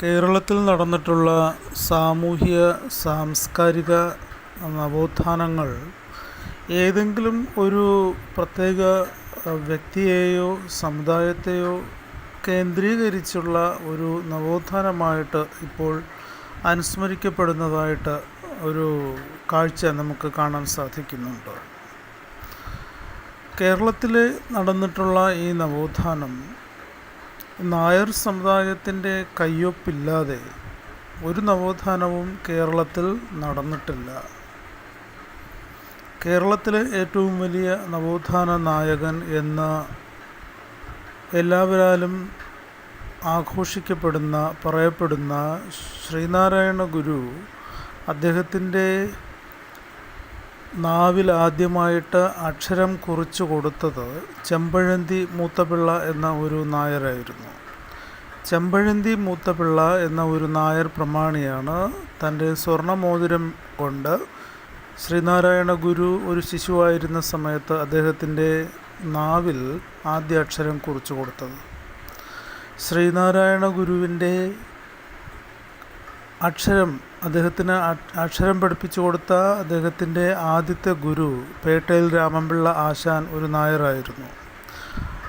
കേരളത്തിൽ നടന്നിട്ടുള്ള സാമൂഹ്യ സാംസ്കാരിക നവോത്ഥാനങ്ങൾ ഏതെങ്കിലും ഒരു പ്രത്യേക വ്യക്തിയെയോ സമുദായത്തെയോ കേന്ദ്രീകരിച്ചുള്ള ഒരു നവോത്ഥാനമായിട്ട് ഇപ്പോൾ അനുസ്മരിക്കപ്പെടുന്നതായിട്ട് ഒരു കാഴ്ച നമുക്ക് കാണാൻ സാധിക്കുന്നുണ്ട്. കേരളത്തിൽ നടന്നിട്ടുള്ള ഈ നവോത്ഥാനം നായർ സമുദായത്തിന്റെ കയ്യൊപ്പില്ലാതെ ഒരു നവോത്ഥാനവും കേരളത്തിൽ നടന്നിട്ടില്ല. കേരളത്തിലെ ഏറ്റവും വലിയ നവോത്ഥാന നായകൻ എന്ന എല്ലാവരാലും ആഘോഷിക്കപ്പെടുന്ന പറയപ്പെടുന്ന ശ്രീനാരായണ ഗുരു അദ്ദേഹത്തിന്റെ നാവിൽ ആദ്യമായിട്ട് അക്ഷരം കുറിച്ചു കൊടുത്തത് ചെമ്പഴന്തി മൂത്തപിള്ള എന്ന ഒരു നായരായിരുന്നു. ചെമ്പഴന്തി മൂത്തപിള്ള എന്ന ഒരു നായർ പ്രമാണിയാണ് തന്റെ സ്വർണമോതിരം കൊണ്ട് ശ്രീനാരായണ ഗുരു ഒരു ശിശുവായിരുന്ന സമയത്ത് അദ്ദേഹത്തിന്റെ നാവിൽ ആദ്യ അക്ഷരം കുറിച്ചു കൊടുത്തത്. ശ്രീനാരായണ ഗുരുവിന്റെ അക്ഷരം അദ്ദേഹത്തിന് അക്ഷരം പഠിപ്പിച്ചു കൊടുത്ത അദ്ദേഹത്തിന്റെ ആദ്യത്തെ ഗുരു പേട്ടയിൽ രാമൻപിള്ള ആശാൻ ഒരു നായരായിരുന്നു.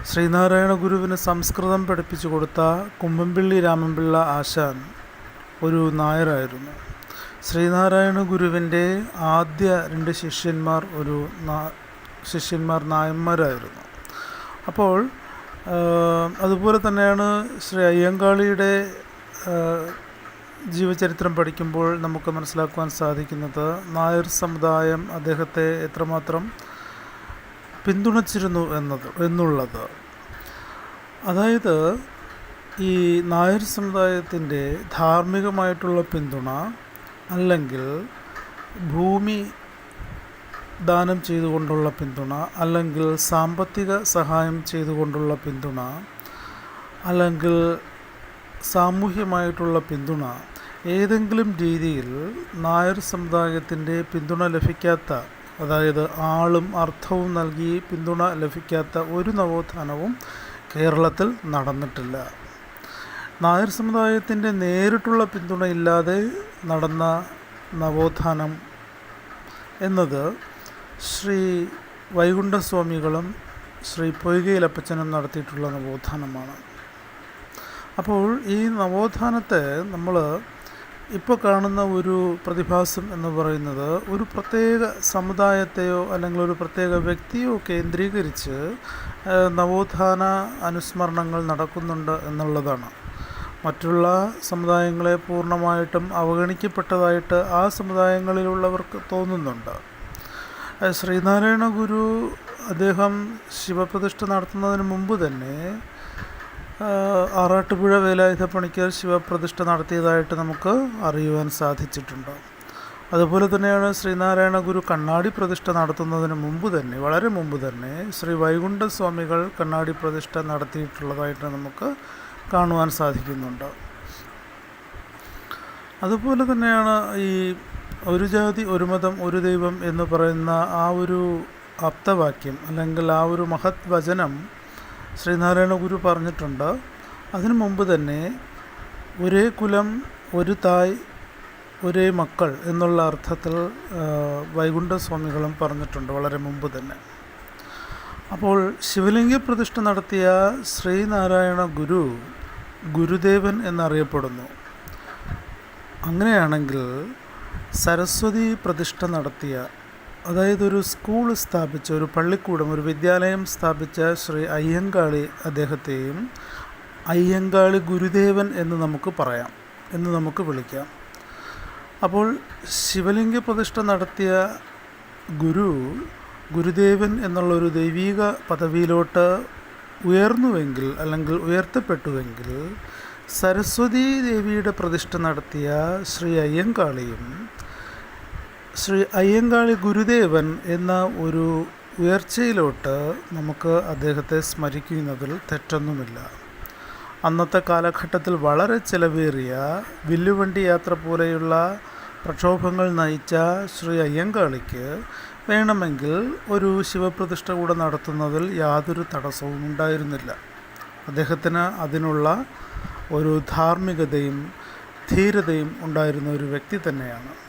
ശ്രീനാരായണ ഗുരുവിന് സംസ്കൃതം പഠിപ്പിച്ചു കൊടുത്ത കുമ്പംപിള്ളി രാമൻപിള്ള ആശാൻ ഒരു നായരായിരുന്നു. ശ്രീനാരായണ ഗുരുവിന്റെ ആദ്യ രണ്ട് ശിഷ്യന്മാർ ഒരു ശിഷ്യന്മാർ നായന്മാരായിരുന്നു. അപ്പോൾ അതുപോലെ തന്നെയാണ് ശ്രീ അയ്യങ്കാളിയുടെ ജീവചരിത്രം പഠിക്കുമ്പോൾ നമുക്ക് മനസ്സിലാക്കുവാൻ സാധിക്കുന്നത് നായർ സമുദായം അദ്ദേഹത്തെ എത്രമാത്രം പിന്തുണച്ചിരുന്നു എന്നത് എന്നുള്ളത്. അതായത് ഈ നായർ സമുദായത്തിന്റെ ധാർമ്മികമായിട്ടുള്ള പിന്തുണ അല്ലെങ്കിൽ ഭൂമി ദാനം ചെയ്തുകൊണ്ടുള്ള പിന്തുണ അല്ലെങ്കിൽ സാമ്പത്തിക സഹായം ചെയ്തുകൊണ്ടുള്ള പിന്തുണ അല്ലെങ്കിൽ സാമൂഹ്യമായിട്ടുള്ള പിന്തുണ. ഏതെങ്കിലും രീതിയിൽ നായർ സമുദായത്തിന്റെ പിന്തുണ ലഭിക്കാത്ത അതായത് ആളും അർത്ഥവും നൽകി പിന്തുണ ലഭിക്കാത്ത ഒരു നവോത്ഥാനവും കേരളത്തിൽ നടന്നിട്ടില്ല. നായർ സമുദായത്തിന്റെ നേരിട്ടുള്ള പിന്തുണയില്ലാതെ നടന്ന നവോത്ഥാനം എന്നത് ശ്രീ വൈകുണ്ഠസ്വാമികളും ശ്രീ പൊയ്കയിലപ്പച്ചനും നടത്തിയിട്ടുള്ള നവോത്ഥാനമാണ്. അപ്പോൾ ഈ നവോത്ഥാനത്തെ നമ്മൾ ഇപ്പോൾ കാണുന്ന ഒരു പ്രതിഭാസം എന്ന് പറയുന്നത് ഒരു പ്രത്യേക സമുദായത്തെയോ അല്ലെങ്കിൽ ഒരു പ്രത്യേക വ്യക്തിയോ കേന്ദ്രീകരിച്ച് നവോത്ഥാന അനുസ്മരണങ്ങൾ നടക്കുന്നുണ്ട് എന്നുള്ളതാണ്. മറ്റുള്ള സമുദായങ്ങളെ പൂർണമായിട്ടും അവഗണിക്കപ്പെട്ടതായിട്ട് ആ സമുദായങ്ങളിലുള്ളവർക്ക് തോന്നുന്നുണ്ട്. ശ്രീനാരായണ ഗുരു അദ്ദേഹം ശിവപ്രതിഷ്ഠ നടത്തുന്നതിന് മുമ്പ് തന്നെ ആറാട്ടുപുഴ വേലായുധ പണിക്കർ ശിവപ്രതിഷ്ഠ നടത്തിയതായിട്ട് നമുക്ക് അറിയുവാൻ സാധിച്ചിട്ടുണ്ട്. അതുപോലെ തന്നെയാണ് ശ്രീനാരായണ ഗുരു കണ്ണാടി പ്രതിഷ്ഠ നടത്തുന്നതിന് മുമ്പ് തന്നെ വളരെ മുമ്പ് തന്നെ ശ്രീ വൈകുണ്ഠ സ്വാമികൾ കണ്ണാടി പ്രതിഷ്ഠ നടത്തിയിട്ടുള്ളതായിട്ട് നമുക്ക് കാണുവാൻ സാധിക്കുന്നുണ്ട്. അതുപോലെ തന്നെയാണ് ഈ ഒരു ജാതി ഒരു മതം ഒരു ദൈവം എന്ന് പറയുന്ന ആ ഒരു ആപ്തവാക്യം അല്ലെങ്കിൽ ആ ഒരു മഹത് വചനം ശ്രീനാരായണ ഗുരു പറഞ്ഞിട്ടുണ്ട്. അതിനു മുമ്പ് തന്നെ ഒരേ കുലം ഒരു തായ് ഒരേ മക്കൾ എന്നുള്ള അർത്ഥത്തിൽ വൈകുണ്ഠ സ്വാമികളും പറഞ്ഞിട്ടുണ്ട് വളരെ മുമ്പ് തന്നെ. അപ്പോൾ ശിവലിംഗ പ്രതിഷ്ഠ നടത്തിയ ശ്രീനാരായണ ഗുരു ഗുരുദേവൻ എന്നറിയപ്പെടുന്നു. അങ്ങനെയാണെങ്കിൽ സരസ്വതി പ്രതിഷ്ഠ നടത്തിയ അതായത് ഒരു സ്കൂൾ സ്ഥാപിച്ച ഒരു പള്ളിക്കൂടം ഒരു വിദ്യാലയം സ്ഥാപിച്ച ശ്രീ അയ്യങ്കാളി അദ്ദേഹത്തെയും അയ്യങ്കാളി ഗുരുദേവൻ എന്ന് നമുക്ക് പറയാം എന്ന് നമുക്ക് വിളിക്കാം. അപ്പോൾ ശിവലിംഗ പ്രതിഷ്ഠ നടത്തിയ ഗുരു ഗുരുദേവൻ എന്നുള്ളൊരു ദൈവീക പദവിയിലോട്ട് ഉയർന്നുവെങ്കിൽ അല്ലെങ്കിൽ ഉയർത്തപ്പെട്ടുവെങ്കിൽ സരസ്വതി ദേവിയുടെ പ്രതിഷ്ഠ നടത്തിയ ശ്രീ അയ്യങ്കാളിയും ശ്രീ അയ്യങ്കാളി ഗുരുദേവൻ എന്ന ഒരു ഉയർച്ചയിലോട്ട് നമുക്ക് അദ്ദേഹത്തെ സ്മരിക്കുന്നതിൽ തെറ്റൊന്നുമില്ല. അന്നത്തെ കാലഘട്ടത്തിൽ വളരെ ചിലവേറിയ വില്ലുവണ്ടി യാത്ര പോലെയുള്ള പ്രക്ഷോഭങ്ങൾ നയിച്ച ശ്രീ അയ്യങ്കാളിക്ക് വേണമെങ്കിൽ ഒരു ശിവപ്രതിഷ്ഠ കൂടെ നടത്തുന്നതിൽ യാതൊരു തടസ്സവും ഉണ്ടായിരുന്നില്ല. അദ്ദേഹത്തിന് അതിനുള്ള ഒരു ധാർമ്മികതയും ധീരതയും ഉണ്ടായിരുന്ന ഒരു വ്യക്തി തന്നെയാണ്.